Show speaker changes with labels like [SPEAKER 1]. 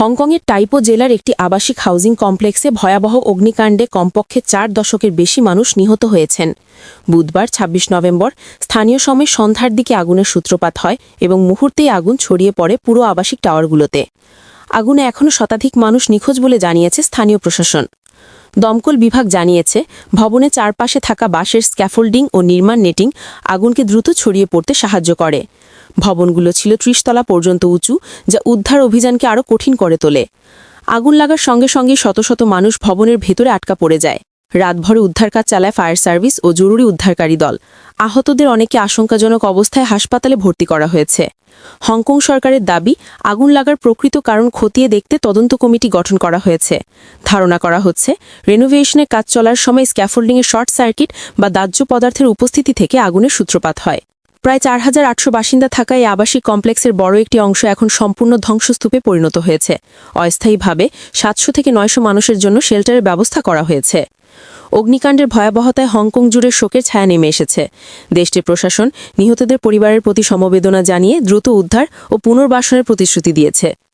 [SPEAKER 1] হংকংয়ের টাইপো জেলার একটি আবাসিক হাউজিং কমপ্লেক্সে ভয়াবহ অগ্নিকাণ্ডে কমপক্ষে চার দশকের বেশি মানুষ নিহত হয়েছেন। বুধবার ২৬ নভেম্বর, স্থানীয় সময় সন্ধ্যার দিকে আগুনের সূত্রপাত হয় এবং মুহূর্তেই আগুন ছড়িয়ে পড়ে পুরো আবাসিক টাওয়ারগুলোতে। আগুনে এখনও শতাধিক মানুষ নিখোঁজ বলে জানিয়েছে স্থানীয় প্রশাসন। দমকল বিভাগ জানিয়েছে ভবনে চারপাশে থাকা বাঁশের স্ক্যাফোল্ডিং ও নির্মাণ নেটিং আগুনকে দ্রুত ছড়িয়ে পড়তে সাহায্য করে। ভবনগুলো ছিল ত্রিশতলা পর্যন্ত উঁচু, যা উদ্ধার অভিযানকে আরও কঠিন করে তোলে। আগুন লাগার সঙ্গে সঙ্গে শত শত মানুষ ভবনের ভেতরে আটকা পড়ে যায়। রাতভরে উদ্ধার কাজ চালায় ফায়ার সার্ভিস ও জরুরি উদ্ধারকারী দল। আহতদের অনেকে আশঙ্কাজনক অবস্থায় হাসপাতালে ভর্তি করা হয়েছে। হংকং সরকারের দাবি, আগুন লাগার প্রকৃত কারণ খতিয়ে দেখতে তদন্ত কমিটি গঠন করা হয়েছে। ধারণা করা হচ্ছে রেনোভেশনের কাজ চলার সময় স্ক্যাফোল্ডিংয়ের শর্ট সার্কিট বা দাহ্য পদার্থের উপস্থিতি থেকে আগুনের সূত্রপাত হয়। প্রায় চার হাজার আটশো বাসিন্দা থাকা এই আবাসিক কমপ্লেক্সের বড় একটি অংশ এখন সম্পূর্ণ ধ্বংসস্তূপে পরিণত হয়েছে। অস্থায়ীভাবে সাতশো থেকে নয়শো মানুষের জন্য শেল্টারের ব্যবস্থা করা হয়েছে। অগ্নিকাণ্ডের ভয়াবহতায় হংকং জুড়ে শোকের ছায়া নেমে এসেছে। দেশটির প্রশাসন নিহতদের পরিবারের প্রতি সমবেদনা জানিয়ে দ্রুত উদ্ধার ও পুনর্বাসনের প্রতিশ্রুতি দিয়েছে।